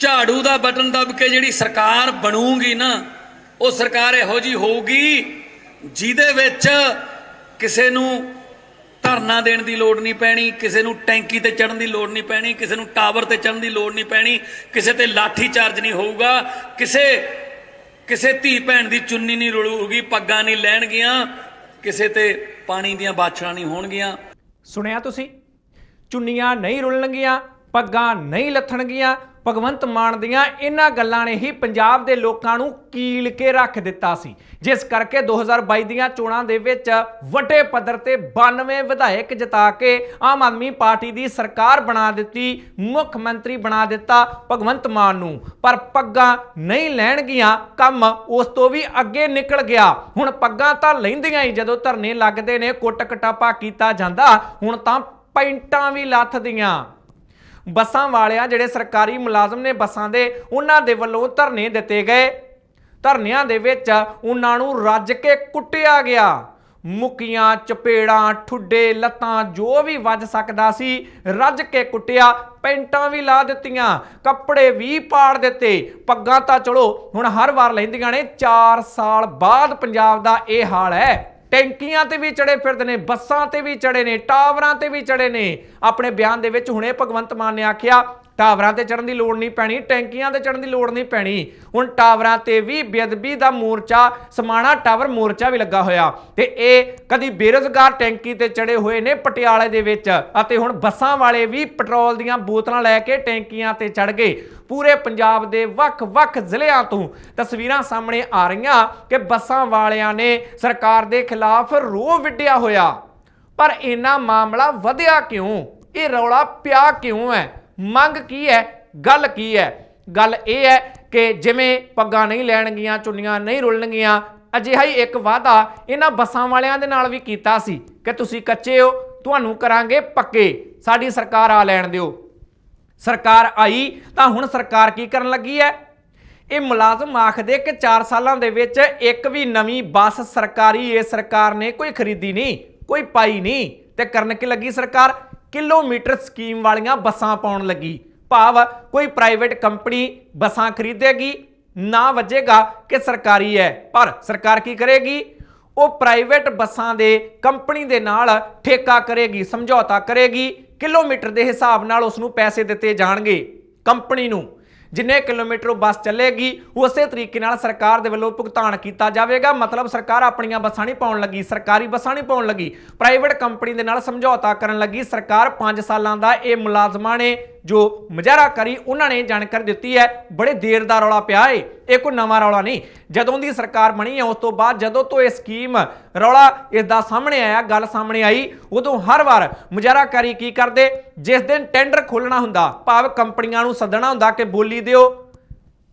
ਝਾੜੂ ਦਾ ਬਟਨ ਦਬ ਕੇ ਜਿਹੜੀ ਸਰਕਾਰ ਬਣੂਗੀ ਨਾ, ਉਹ ਸਰਕਾਰ ਇਹੋ ਜੀ ਹੋਊਗੀ ਜਿਹਦੇ ਵਿੱਚ ਕਿਸੇ ਨੂੰ ਧਰਨਾ ਦੇਣ ਦੀ ਲੋੜ ਨਹੀਂ ਪੈਣੀ, ਕਿਸੇ ਨੂੰ ਟੈਂਕੀ ਤੇ ਚੜਨ ਦੀ ਲੋੜ ਨਹੀਂ ਪੈਣੀ, ਕਿਸੇ ਨੂੰ ਟਾਵਰ ਤੇ ਚੜਨ ਦੀ ਲੋੜ ਨਹੀਂ ਪੈਣੀ, ਕਿਸੇ ਤੇ ਲਾਠੀ ਚਾਰਜ ਨਹੀਂ ਹੋਊਗਾ, ਕਿਸੇ ਕਿਸੇ ਧੀ ਭੈਣ ਦੀ ਚੁੰਨੀ ਨਹੀਂ ਰੁਲੂਗੀ, ਪੱਗਾਂ ਨਹੀਂ ਲੈਣਗੀਆਂ, ਕਿਸੇ ਤੇ ਪਾਣੀ ਦੀਆਂ ਬਾਛੜਾਂ ਨਹੀਂ ਹੋਣਗੀਆਂ। ਸੁਣਿਆ ਤੁਸੀਂ? ਚੁੰਨੀਆਂ ਨਹੀਂ ਰੁਲਣਗੀਆਂ, ਪੱਗਾਂ ਨਹੀਂ ਲੱਥਣਗੀਆਂ ਭਗਵੰਤ ਮਾਨ ਦੀਆਂ ਇਹਨਾਂ ਗੱਲਾਂ ਨੇ ਹੀ ਪੰਜਾਬ ਦੇ ਲੋਕਾਂ ਨੂੰ ਕੀਲ ਕੇ ਰੱਖ ਦਿੱਤਾ ਸੀ। ਜਿਸ ਕਰਕੇ 2022 ਦੀਆਂ ਚੋਣਾਂ ਦੇ ਵਿੱਚ ਵੱਡੇ ਪੱਧਰ ਤੇ 92 ਵਿਧਾਇਕ ਜਿਤਾ ਕੇ ਆਮ ਆਦਮੀ ਪਾਰਟੀ ਦੀ ਸਰਕਾਰ ਬਣਾ ਦਿੱਤੀ, ਮੁੱਖ ਮੰਤਰੀ ਬਣਾ ਦਿੱਤਾ ਭਗਵੰਤ ਮਾਨ ਨੂੰ। ਪਰ ਪੱਗਾਂ ਨਹੀਂ ਲੈਣਗੀਆਂ, ਕੰਮ ਉਸ ਤੋਂ ਵੀ ਅੱਗੇ ਨਿਕਲ ਗਿਆ। ਹੁਣ ਪੱਗਾਂ ਤਾਂ ਲੈਂਦੀਆਂ ਹੀ, ਜਦੋਂ ਧਰਨੇ ਲੱਗਦੇ ਨੇ ਕੁੱਟ ਕਟਾਪਾ ਕੀਤਾ ਜਾਂਦਾ, ਹੁਣ ਤਾਂ ਪੈਂਟਾਂ ਵੀ ਲੱਥਦੀਆਂ। ਬੱਸਾਂ ਵਾਲਿਆਂ ਜਿਹੜੇ ਸਰਕਾਰੀ ਮੁਲਾਜ਼ਮ ਨੇ ਬੱਸਾਂ ਦੇ, ਉਹਨਾਂ ਦੇ ਵੱਲੋਂ ਧਰਨੇ ਦਿੱਤੇ ਗਏ। ਧਰਨਿਆਂ ਦੇ ਵਿੱਚ ਉਹਨਾਂ ਨੂੰ ਰੱਜ ਕੇ ਕੁੱਟਿਆ ਗਿਆ। ਮੁੱਕੀਆਂ, ਚਪੇੜਾਂ, ਠੁੱਡੇ, ਲੱਤਾਂ, ਜੋ ਵੀ ਵੱਜ ਸਕਦਾ ਸੀ, ਰੱਜ ਕੇ ਕੁੱਟਿਆ। ਪੈਂਟਾਂ ਵੀ ਲਾ ਦਿੱਤੀਆਂ, ਕੱਪੜੇ ਵੀ ਪਾੜ ਦਿੱਤੇ। ਪੱਗਾਂ ਤਾਂ ਚਲੋ, ਹੁਣ ਹਰ ਵਾਰ ਲੈਂਦੀਆਂ ਨੇ 4 ਸਾਲ ਬਾਅਦ ਪੰਜਾਬ ਦਾ ਇਹ ਹਾਲ ਹੈ। ਟੈਂਕੀਆਂ ਤੇ ਵੀ ਚੜੇ ਫਿਰਦੇ ਨੇ, ਬੱਸਾਂ ਤੇ ਵੀ ਚੜੇ ਨੇ, ਟਾਵਰਾਂ ਤੇ ਵੀ ਚੜੇ ਨੇ। ਆਪਣੇ ਬਿਆਨ ਦੇ ਵਿੱਚ ਹੁਣੇ ਭਗਵੰਤ ਮਾਨ ਨੇ ਆਖਿਆ, ਟਾਵਰਾਂ ਤੇ ਚੜਨ ਦੀ ਲੋੜ ਨਹੀਂ ਪੈਣੀ, ਟੈਂਕੀਆਂ ਤੇ ਚੜਨ ਦੀ ਲੋੜ ਨਹੀਂ ਪੈਣੀ। ਹੁਣ ਟਾਵਰਾਂ ਤੇ ਵੀ ਬੇਅਦਬੀ ਦਾ ਮੋਰਚਾ, ਸਮਾਣਾ ਟਾਵਰ ਮੋਰਚਾ ਵੀ ਲੱਗਾ ਹੋਇਆ। ਤੇ ਇਹ ਕਦੀ ਬੇਰੋਜ਼ਗਾਰ ਟੈਂਕੀ ਤੇ ਚੜੇ ਹੋਏ ਨੇ ਪਟਿਆਲੇ ਦੇ ਵਿੱਚ, ਅਤੇ ਹੁਣ ਬੱਸਾਂ ਵਾਲੇ ਵੀ ਪੈਟਰੋਲ ਦੀਆਂ ਬੋਤਲਾਂ ਲੈ ਕੇ ਟੈਂਕੀਆਂ ਤੇ ਚੜ ਗਏ। ਪੂਰੇ ਪੰਜਾਬ ਦੇ ਵੱਖ-ਵੱਖ ਜ਼ਿਲ੍ਹਿਆਂ ਤੋਂ ਤਸਵੀਰਾਂ ਸਾਹਮਣੇ ਆ ਰਹੀਆਂ ਕਿ ਬੱਸਾਂ ਵਾਲਿਆਂ ਨੇ ਸਰਕਾਰ ਦੇ ਖਿਲਾਫ ਰੋਹ ਵਿੱਢਿਆ ਹੋਇਆ। ਪਰ ਇੰਨਾ ਮਾਮਲਾ ਵਧਿਆ ਕਿਉਂ? ਇਹ ਰੌਲਾ ਪਿਆ ਕਿਉਂ ਹੈ? ਮੰਗ ਕੀ ਹੈ? ਗੱਲ ਕੀ ਹੈ? ਗੱਲ ਇਹ ਹੈ ਕਿ ਜਿਵੇਂ ਪੱਗਾਂ ਨਹੀਂ ਲੈਣਗੀਆਂ, ਚੁੰਨੀਆਂ ਨਹੀਂ ਰੁਲਣਗੀਆਂ, ਅਜਿਹਾ ਹੀ ਇੱਕ ਵਾਅਦਾ ਇਹਨਾਂ ਬੱਸਾਂ ਵਾਲਿਆਂ ਦੇ ਨਾਲ ਵੀ ਕੀਤਾ ਸੀ ਕਿ ਤੁਸੀਂ ਕੱਚੇ ਹੋ, ਤੁਹਾਨੂੰ ਕਰਾਂਗੇ ਪੱਕੇ। ਸਾਡੀ ਸਰਕਾਰ ਆ ਲੈਣ ਦਿਓ। ਸਰਕਾਰ ਆਈ ਤਾਂ ਹੁਣ ਸਰਕਾਰ ਕੀ ਕਰਨ ਲੱਗੀ ਹੈ? ਇਹ ਮੁਲਾਜ਼ਮ ਆਖਦੇ ਕਿ 4 ਸਾਲਾਂ ਦੇ ਵਿੱਚ ਇੱਕ ਵੀ ਨਵੀਂ ਬੱਸ ਸਰਕਾਰੀ ਇਹ ਸਰਕਾਰ ਨੇ ਕੋਈ ਖਰੀਦੀ ਨਹੀਂ, ਕੋਈ ਪਾਈ ਨਹੀਂ। ਤੇ ਕਰਨ ਕੀ ਲੱਗੀ ਸਰਕਾਰ? ਕਿਲੋਮੀਟਰ ਸਕੀਮ ਵਾਲੀਆਂ ਬੱਸਾਂ ਪਾਉਣ ਲੱਗੀ। ਭਾਵ ਕੋਈ ਪ੍ਰਾਈਵੇਟ ਕੰਪਨੀ ਬੱਸਾਂ ਖਰੀਦੇਗੀ, ਨਾ ਵੱਜੇਗਾ ਕਿ ਸਰਕਾਰੀ ਹੈ। ਪਰ ਸਰਕਾਰ ਕੀ ਕਰੇਗੀ? ਉਹ ਪ੍ਰਾਈਵੇਟ ਬੱਸਾਂ ਦੇ ਕੰਪਨੀ ਦੇ ਨਾਲ ਠੇਕਾ ਕਰੇਗੀ, ਸਮਝੌਤਾ ਕਰੇਗੀ, ਕਿਲੋਮੀਟਰ ਦੇ ਹਿਸਾਬ ਨਾਲ ਉਸ ਨੂੰ ਪੈਸੇ ਦਿੱਤੇ ਜਾਣਗੇ ਕੰਪਨੀ ਨੂੰ। ਜਿੰਨੇ ਕਿਲੋਮੀਟਰ ਉਹ ਬੱਸ ਚੱਲੇਗੀ ਉਸੇ ਤਰੀਕੇ ਨਾਲ ਸਰਕਾਰ ਦੇ ਵੱਲੋਂ ਭੁਗਤਾਨ ਕੀਤਾ ਜਾਵੇਗਾ। ਮਤਲਬ ਸਰਕਾਰ ਆਪਣੀਆਂ ਬੱਸਾਂ ਨਹੀਂ ਪਾਉਣ ਲੱਗੀ, ਸਰਕਾਰੀ ਬੱਸਾਂ ਨਹੀਂ ਪਾਉਣ ਲੱਗੀ। ਪ੍ਰਾਈਵੇਟ ਕੰਪਨੀ ਦੇ ਨਾਲ ਸਮਝੌਤਾ ਕਰਨ ਲੱਗੀ। ਸਰਕਾਰ 5 ਸਾਲਾਂ ਦਾ ਇਹ ਮੁਲਾਜ਼ਮਾਂ ਨੇ ਜੋ ਮੁਜ਼ਾਹਰਾ ਕਰੀ ਉਹਨਾਂ ਨੇ ਜਾਣਕਾਰੀ ਦਿੱਤੀ ਹੈ, ਬੜੇ ਦੇਰ ਦਾ ਰੌਲਾ ਪਿਆ ਏ, ਇਹ ਕੋਈ ਨਵਾਂ ਰੌਲਾ ਨਹੀਂ। ਜਦੋਂ ਦੀ ਸਰਕਾਰ ਬਣੀ ਹੈ, ਉਸ ਤੋਂ ਬਾਅਦ ਜਦੋਂ ਤੋਂ ਇਹ ਸਕੀਮ ਰੌਲਾ ਇਸ ਦਾ ਸਾਹਮਣੇ ਆਇਆ, ਗੱਲ ਸਾਹਮਣੇ ਆਈ, ਉਦੋਂ ਹਰ ਵਾਰ ਮੁਜ਼ਾਹਰਾਕਾਰੀ ਕੀ ਕਰਦੇ? ਜਿਸ ਦਿਨ ਟੈਂਡਰ ਖੋਲਣਾ ਹੁੰਦਾ, ਭਾਵ ਕੰਪਨੀਆਂ ਨੂੰ ਸੱਦਣਾ ਹੁੰਦਾ ਕਿ ਬੋਲੀ ਦਿਓ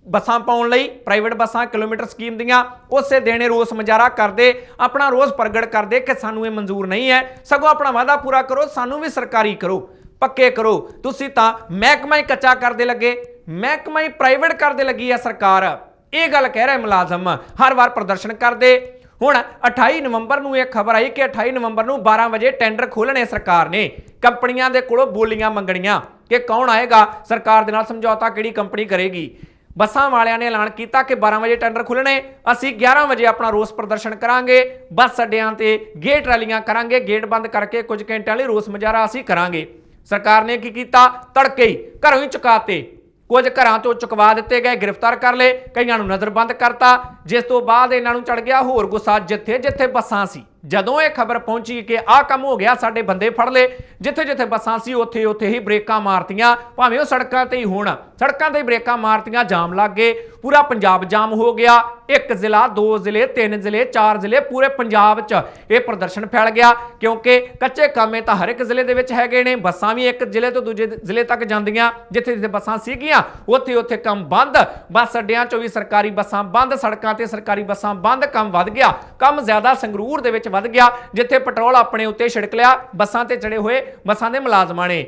ਬੱਸਾਂ ਪਾਉਣ ਲਈ, ਪ੍ਰਾਈਵੇਟ ਬੱਸਾਂ, ਕਿਲੋਮੀਟਰ ਸਕੀਮ ਦੀਆਂ, ਉਸੇ ਦੇਣੇ ਰੋਸ ਮੁਜ਼ਾਹਰਾ ਕਰਦੇ, ਆਪਣਾ ਰੋਸ ਪ੍ਰਗਟ ਕਰਦੇ ਕਿ ਸਾਨੂੰ ਇਹ ਮਨਜ਼ੂਰ ਨਹੀਂ ਹੈ। ਸਗੋਂ ਆਪਣਾ ਵਾਅਦਾ ਪੂਰਾ ਕਰੋ, ਸਾਨੂੰ ਵੀ ਸਰਕਾਰੀ ਕਰੋ। ਪੱਕੇ ਕਰੋ। ਤੁਸੀਂ ਤਾਂ ਮਹਿਕਮਾ ਹੀ ਕੱਚਾ ਕਰਦੇ ਲੱਗੇ, ਮਹਿਕਮਾ ਹੀ ਪ੍ਰਾਈਵੇਟ ਕਰਦੇ ਲੱਗੀ ਆ ਸਰਕਾਰ। ਇਹ ਗੱਲ ਕਹਿ ਰਿਹਾ ਮੁਲਾਜ਼ਮ, ਹਰ ਵਾਰ ਪ੍ਰਦਰਸ਼ਨ ਕਰਦੇ। ਹੁਣ 28 ਨਵੰਬਰ ਨੂੰ ਇਹ ਖਬਰ ਆਈ ਕਿ 28 ਨਵੰਬਰ ਨੂੰ 12 ਵਜੇ ਟੈਂਡਰ ਖੋਲਣੇ ਸਰਕਾਰ ਨੇ। ਕੰਪਨੀਆਂ ਦੇ ਕੋਲੋਂ ਬੋਲੀਆਂ ਮੰਗਣੀਆਂ ਕਿ ਕੌਣ ਆਏਗਾ? ਸਰਕਾਰ ਦੇ ਨਾਲ ਸਮਝੌਤਾ ਕਿਹੜੀ ਕੰਪਨੀ ਕਰੇਗੀ? ਬੱਸਾਂ ਵਾਲਿਆਂ ਨੇ ਐਲਾਨ ਕੀਤਾ ਕਿ 12 ਵਜੇ ਟੈਂਡਰ ਖੁੱਲਣੇ ਅਸੀਂ 11 ਵਜੇ ਆਪਣਾ ਰੋਸ ਪ੍ਰਦਰਸ਼ਨ ਕਰਾਂਗੇ। ਬੱਸ ਅੱਡਿਆਂ ਤੇ ਗੇਟ ਰੈਲੀਆਂ ਕਰਾਂਗੇ। ਗੇਟ ਬੰਦ ਕਰਕੇ ਕੁਝ ਘੰਟਿਆਂ ਲਈ ਰੋਸ ਮੁਜ਼ਾਹਰਾ ਅਸੀਂ ਕਰਾਂਗੇ। ਸਰਕਾਰ ਨੇ ਕੀ ਕੀਤਾ? ਤੜਕੇ ਹੀ ਘਰੋਂ ਹੀ ਚੁਕਾਤੇ। ਕੁਝ ਘਰਾਂ ਤੋਂ ਚੁਕਵਾ ਦਿੱਤੇ ਗਏ, ਗ੍ਰਿਫਤਾਰ ਕਰ ਲਏ, ਕਈਆਂ ਨੂੰ ਨਜ਼ਰਬੰਦ ਕਰਤਾ। ਜਿਸ ਤੋਂ ਬਾਅਦ ਇਹਨਾਂ ਨੂੰ ਚੜ ਗਿਆ ਹੋਰ ਗੁੱਸਾ ਜਿੱਥੇ ਜਿੱਥੇ ਬੱਸਾਂ ਸੀ। ਜਦੋਂ ਇਹ ਖਬਰ ਪਹੁੰਚੀ ਕਿ ਆਹ ਕੰਮ ਹੋ ਗਿਆ, ਸਾਡੇ ਬੰਦੇ ਫੜ ਲਏ। ਜਿੱਥੇ ਜਿੱਥੇ ਬੱਸਾਂ ਸੀ ਉੱਥੇ ਉੱਥੇ ਹੀ ਬ੍ਰੇਕਾਂ ਮਾਰਤੀਆਂ। ਭਾਵੇਂ ਉਹ ਸੜਕਾਂ ਤੇ ਹੀ ਹੋਣ, ਸੜਕਾਂ ਤੇ ਹੀ ਬ੍ਰੇਕਾਂ ਮਾਰਤੀਆਂ, ਜਾਮ ਲੱਗ ਗਏ। ਪੂਰਾ ਪੰਜਾਬ ਜਾਮ ਹੋ ਗਿਆ। ਇੱਕ ਜ਼ਿਲ੍ਹਾ, ਦੋ ਜ਼ਿਲ੍ਹੇ, ਤਿੰਨ ਜ਼ਿਲ੍ਹੇ, ਚਾਰ ਜ਼ਿਲ੍ਹੇ, ਪੂਰੇ ਪੰਜਾਬ 'ਚ ਇਹ ਪ੍ਰਦਰਸ਼ਨ ਫੈਲ ਗਿਆ। ਕਿਉਂਕਿ ਕੱਚੇ ਕਾਮੇ ਤਾਂ ਹਰ ਇੱਕ ਜ਼ਿਲ੍ਹੇ ਦੇ ਵਿੱਚ ਹੈਗੇ ਨੇ। ਬੱਸਾਂ ਵੀ ਇੱਕ ਜ਼ਿਲ੍ਹੇ ਤੋਂ ਦੂਜੇ ਜ਼ਿਲ੍ਹੇ ਤੱਕ ਜਾਂਦੀਆਂ। ਜਿੱਥੇ ਜਿੱਥੇ ਬੱਸਾਂ ਸੀਗੀਆਂ ਉੱਥੇ ਉੱਥੇ ਕੰਮ ਬੰਦ। ਬੱਸ ਅੱਡਿਆਂ 'ਚੋਂ ਵੀ ਸਰਕਾਰੀ ਬੱਸਾਂ ਬੰਦ, ਸੜਕਾਂ ਤੇ ਸਰਕਾਰੀ ਬੱਸਾਂ ਬੰਦ। ਕੰਮ ਵੱਧ ਗਿਆ। ਕੰਮ ਜ਼ਿਆਦਾ ਸੰਗਰੂਰ ਦੇ ਵਿੱਚ ਵੱਧ ਗਿਆ, ਜਿੱਥੇ ਪੈਟਰੋਲ ਆਪਣੇ ਉੱਤੇ ਛਿੜਕ ਲਿਆ, ਬੱਸਾਂ ਤੇ ਚੜੇ ਹੋਏ ਬੱਸਾਂ ਦੇ ਮੁਲਾਜ਼ਮਾਂ ਨੇ।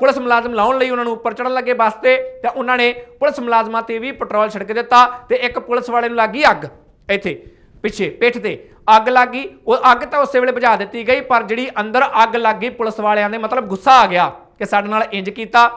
ਪੁਲਿਸ ਮੁਲਾਜ਼ਮ ਲਾਉਣ ਲਈ ਉਹਨਾਂ ਨੂੰ ਉੱਪਰ ਚੜਨ ਲੱਗੇ ਬੱਸ ਤੇ ਤੇ ਉਹਨਾਂ ਨੇ ਪੁਲਿਸ ਮੁਲਾਜ਼ਮਾਂ ਤੇ ਵੀ ਪੈਟਰੋਲ ਛਿੜਕ ਦਿੱਤਾ ਤੇ ਇੱਕ ਪੁਲਿਸ ਵਾਲੇ ਨੂੰ ਲੱਗੀ ਅੱਗ ਇੱਥੇ, ਪਿੱਛੇ ਪਿੱਠ ਤੇ। ਅੱਗ ਲੱਗੀ, ਉਹ ਅੱਗ ਤਾਂ ਉਸੇ ਵੇਲੇ ਬੁਝਾ ਦਿੱਤੀ ਗਈ, ਪਰ ਜਿਹੜੀ ਅੰਦਰ ਅੱਗ ਲੱਗ ਗਈ ਪੁਲਿਸ ਵਾਲਿਆਂ ਦੇ ਮਤਲਬ ਗੁੱਸਾ ਆ ਗਿਆ ਕਿ ਸਾਡੇ ਨਾਲ ਇੰਜ ਕੀਤਾ।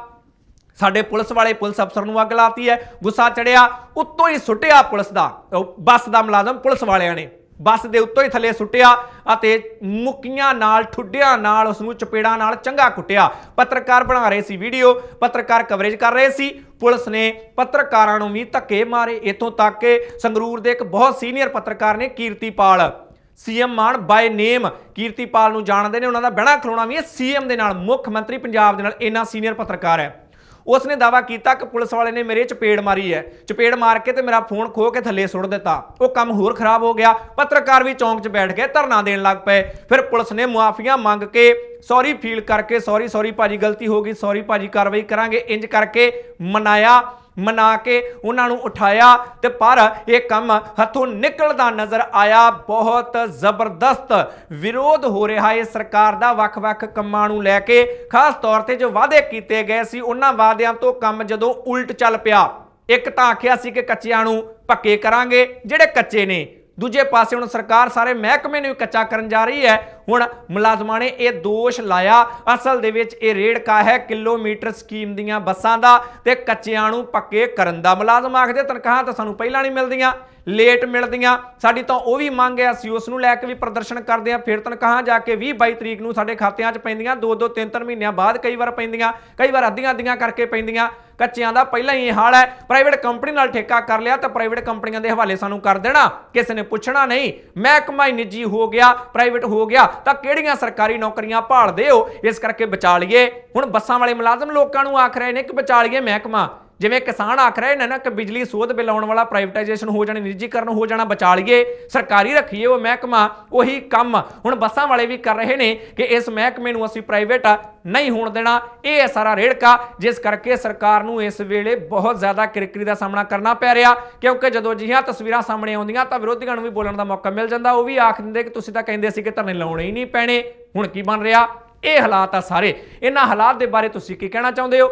ਸਾਡੇ ਪੁਲਿਸ ਵਾਲੇ ਪੁਲਿਸ ਅਫਸਰ ਨੂੰ ਅੱਗ ਲਾਤੀ ਹੈ, ਗੁੱਸਾ ਚੜਿਆ ਉੱਤੋਂ ਹੀ ਸੁੱਟਿਆ ਪੁਲਿਸ ਦਾ, ਉਹ ਬੱਸ ਦਾ ਮੁਲਾਜ਼ਮ ਪੁਲਿਸ ਵਾਲਿਆਂ ਨੇ। ਬੱਸ ਦੇ ਉੱਤੋਂ ਹੀ ਥੱਲੇ ਸੁੱਟਿਆ ਅਤੇ ਮੁੱਕੀਆਂ ਨਾਲ, ਠੁੱਡਿਆਂ ਨਾਲ, ਉਸ ਨੂੰ ਚਪੇੜਾਂ ਨਾਲ ਚੰਗਾ ਕੁੱਟਿਆ। ਪੱਤਰਕਾਰ ਬਣਾ ਰਹੇ ਸੀ ਵੀਡੀਓ, ਪੱਤਰਕਾਰ ਕਵਰੇਜ ਕਰ ਰਹੇ ਸੀ। ਪੁਲਿਸ ਨੇ ਪੱਤਰਕਾਰਾਂ ਨੂੰ ਵੀ ਧੱਕੇ ਮਾਰੇ। ਇਥੋਂ ਤੱਕ ਕਿ ਸੰਗਰੂਰ ਦੇ ਇੱਕ ਬਹੁਤ ਸੀਨੀਅਰ ਪੱਤਰਕਾਰ ਨੇ ਕੀਰਤੀਪਾਲ, ਸੀਐਮ ਮਾਨ ਬਾਈ ਨੇਮ ਕੀਰਤੀਪਾਲ ਨੂੰ ਜਾਣਦੇ ਨੇ। ਉਹਨਾਂ ਦਾ ਬਹਿਣਾ ਖਲੋਣਾ ਵੀ ਹੈ। ਸੀਐਮ ਦੇ ਨਾਲ ਮੁੱਖ ਮੰਤਰੀ ਪੰਜਾਬ ਦੇ ਨਾਲ ਇੰਨਾ ਸੀਨੀਅਰ ਪੱਤਰਕਾਰ ਹੈ। ਉਸ ਨੇ ਦਾਵਾ ਕੀਤਾ ਕਿ ਪੁਲਿਸ ਵਾਲੇ ਨੇ ਮੇਰੇ ਚਪੇੜ ਮਾਰੀ ਹੈ। ਚਪੇੜ ਮਾਰ ਕੇ ਤੇ ਮੇਰਾ ਫੋਨ ਖੋ ਕੇ ਥੱਲੇ ਸੁੱਟ ਦਿੱਤਾ। ਉਹ ਕੰਮ ਹੋਰ ਖਰਾਬ ਹੋ ਗਿਆ। ਪੱਤਰਕਾਰ ਵੀ ਚੌਂਕ 'ਚ ਬੈਠ ਕੇ ਧਰਨਾ ਦੇਣ ਲੱਗ ਪਏ। ਫਿਰ ਪੁਲਿਸ ਨੇ ਮੁਆਫੀਆਂ ਮੰਗ ਕੇ ਸੌਰੀ ਫੀਲ ਕਰਕੇ, ਸੌਰੀ ਸੌਰੀ ਭਾਜੀ, ਗਲਤੀ ਹੋ ਗਈ, ਸੌਰੀ ਭਾਜੀ, ਕਾਰਵਾਈ ਕਰਾਂਗੇ, ਇੰਜ ਕਰਕੇ ਮਨਾਇਆ। ਮਨਾ ਕੇ ਉਹਨਾਂ ਨੂੰ ਉਠਾਇਆ ਤੇ ਪਰ ਇਹ ਕੰਮ ਹੱਥੋਂ ਨਿਕਲਦਾ ਨਜ਼ਰ ਆਇਆ। ਬਹੁਤ ਜ਼ਬਰਦਸਤ ਵਿਰੋਧ ਹੋ ਰਿਹਾ ਹੈ। ਸਰਕਾਰ ਦਾ ਵੱਖ-ਵੱਖ ਕੰਮਾਂ ਨੂੰ ਲੈ ਕੇ ਖਾਸ ਤੌਰ ਤੇ ਜੋ ਵਾਅਦੇ ਕੀਤੇ ਗਏ ਸੀ, ਉਹਨਾਂ ਵਾਅਦਿਆਂ ਤੋਂ ਕੰਮ ਜਦੋਂ ਉਲਟ ਚੱਲ ਪਿਆ, ਇੱਕ ਤਾਂ ਆਖਿਆ ਸੀ ਕਿ ਕੱਚਿਆਂ ਨੂੰ ਪੱਕੇ ਕਰਾਂਗੇ, ਜਿਹੜੇ ਕੱਚੇ ਨੇ ਦੂਜੇ ਪਾਸੇ ਹੁਣ ਸਰਕਾਰ ਸਾਰੇ ਮਹਿਕਮੇ ਨੂੰ ਵੀ ਕੱਚਾ ਕਰਨ ਜਾ ਰਹੀ ਹੈ। ਹੁਣ ਮੁਲਾਜ਼ਮਾਂ ਨੇ ਇਹ ਦੋਸ਼ ਲਾਇਆ। ਅਸਲ ਦੇ ਵਿੱਚ ਇਹ ਰੇੜਕਾ ਹੈ ਕਿਲੋਮੀਟਰ ਸਕੀਮ ਦੀਆਂ ਬੱਸਾਂ ਦਾ ਤੇ ਕੱਚਿਆਂ ਨੂੰ ਪੱਕੇ ਕਰਨ ਦਾ। ਮੁਲਾਜ਼ਮ ਆਖਦੇ ਤਨਖਾਹਾਂ ਤਾਂ ਸਾਨੂੰ ਪਹਿਲਾਂ ਨਹੀਂ ਮਿਲਦੀਆਂ। ਲੇਟ ਮਿਲਦੀਆਂ। ਸਾਡੀ ਤਾਂ ਉਹ ਵੀ ਮੰਗ ਹੈ ਅਸੀਂ ਉਸ ਨੂੰ ਲੈ ਕੇ ਵੀ ਪ੍ਰਦਰਸ਼ਨ ਕਰਦੇ ਆ। ਫਿਰ ਤਨਖਾਹਾਂ ਜਾ ਕੇ 20 22 ਤਰੀਕ ਨੂੰ ਸਾਡੇ ਖਾਤਿਆਂ 'ਚ ਪੈਂਦੀਆਂ। 2 2 3 3 ਮਹੀਨਿਆਂ ਬਾਅਦ ਕਈ ਵਾਰ ਪੈਂਦੀਆਂ, ਕਈ ਵਾਰ ਅੱਧੀਆਂ ਅੱਧੀਆਂ ਕਰਕੇ ਪੈਂਦੀਆਂ। ਕੱਚਿਆਂ ਦਾ ਪਹਿਲਾਂ ਹੀ ਇਹ ਹਾਲ ਹੈ। ਪ੍ਰਾਈਵੇਟ ਕੰਪਨੀ ਨਾਲ ਠੇਕਾ ਕਰ ਲਿਆ ਤਾਂ ਪ੍ਰਾਈਵੇਟ ਕੰਪਨੀਆਂ ਦੇ ਹਵਾਲੇ ਸਾਨੂੰ ਕਰ ਦੇਣਾ। ਕਿਸੇ ਨੇ ਪੁੱਛਣਾ ਨਹੀਂ। ਮਹਿਕਮਾ ਹੀ ਨਿੱਜੀ ਹੋ ਗਿਆ ਪ੍ਰਾਈਵੇਟ ਹੋ ਗਿਆ। ਤਾਂ ਕਿਹੜੀਆਂ ਸਰਕਾਰੀ ਨੌਕਰੀਆਂ ਭਾਲਦੇ ਹੋ? ਇਸ ਕਰਕੇ ਬਚਾ ਲਈਏ। ਹੁਣ ਬੱਸਾਂ ਵਾਲੇ ਮੁਲਾਜ਼ਮ ਲੋਕਾਂ ਨੂੰ ਆਖ ਰਹੇ ਨੇ ਕਿ ਬਚਾ ਲਈਏ ਮਹਿਕਮਾ। ਜਿਵੇਂ ਕਿਸਾਨ ਆਖ ਰਹੇ ਨੇ ਨਾ ਕਿ ਬਿਜਲੀ ਸੋਧ ਬਿੱਲ ਆਉਣ ਵਾਲਾ ਪ੍ਰਾਈਵੇਟਾਈਜੇਸ਼ਨ ਹੋ ਜਾਣੀ, ਨਿੱਜੀਕਰਨ ਹੋ ਜਾਣਾ, ਬਚਾ ਲਈਏ, ਸਰਕਾਰੀ ਰੱਖੀਏ ਉਹ ਮਹਿਕਮਾ, ਉਹੀ ਕੰਮ। ਹੁਣ ਬੱਸਾਂ ਵਾਲੇ ਵੀ ਕਰ ਰਹੇ ਨੇ ਕਿ ਇਸ ਮਹਿਕਮੇ ਨੂੰ ਅਸੀਂ ਪ੍ਰਾਈਵੇਟ ਨਹੀਂ ਹੋਣ ਦੇਣਾ। ਇਹ ਹੈ ਸਾਰਾ ਰੇੜਕਾ, ਜਿਸ ਕਰਕੇ ਸਰਕਾਰ ਨੂੰ ਇਸ ਵੇਲੇ ਬਹੁਤ ਜ਼ਿਆਦਾ ਕਿਰਕਰੀ ਦਾ ਸਾਹਮਣਾ ਕਰਨਾ ਪੈ ਰਿਹਾ। ਕਿਉਂਕਿ ਜਦੋਂ ਅਜਿਹੀਆਂ ਤਸਵੀਰਾਂ ਸਾਹਮਣੇ ਆਉਂਦੀਆਂ ਤਾਂ ਵਿਰੋਧੀਆਂ ਨੂੰ ਵੀ ਬੋਲਣ ਦਾ ਮੌਕਾ ਮਿਲ ਜਾਂਦਾ। ਉਹ ਵੀ ਆਖ ਦਿੰਦੇ ਕਿ ਤੁਸੀਂ ਤਾਂ ਕਹਿੰਦੇ ਸੀ ਕਿ ਧਰਨੇ ਲਾਉਣੇ ਹੀ ਨਹੀਂ ਪੈਣੇ। ਹੁਣ ਕੀ ਬਣ ਰਿਹਾ? ਇਹ ਹਾਲਾਤ ਆ ਸਾਰੇ। ਇਹਨਾਂ ਹਾਲਾਤ ਦੇ ਬਾਰੇ ਤੁਸੀਂ ਕੀ ਕਹਿਣਾ ਚਾਹੁੰਦੇ ਹੋ?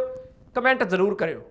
ਕਮੈਂਟ ਜ਼ਰੂਰ ਕਰਿਓ।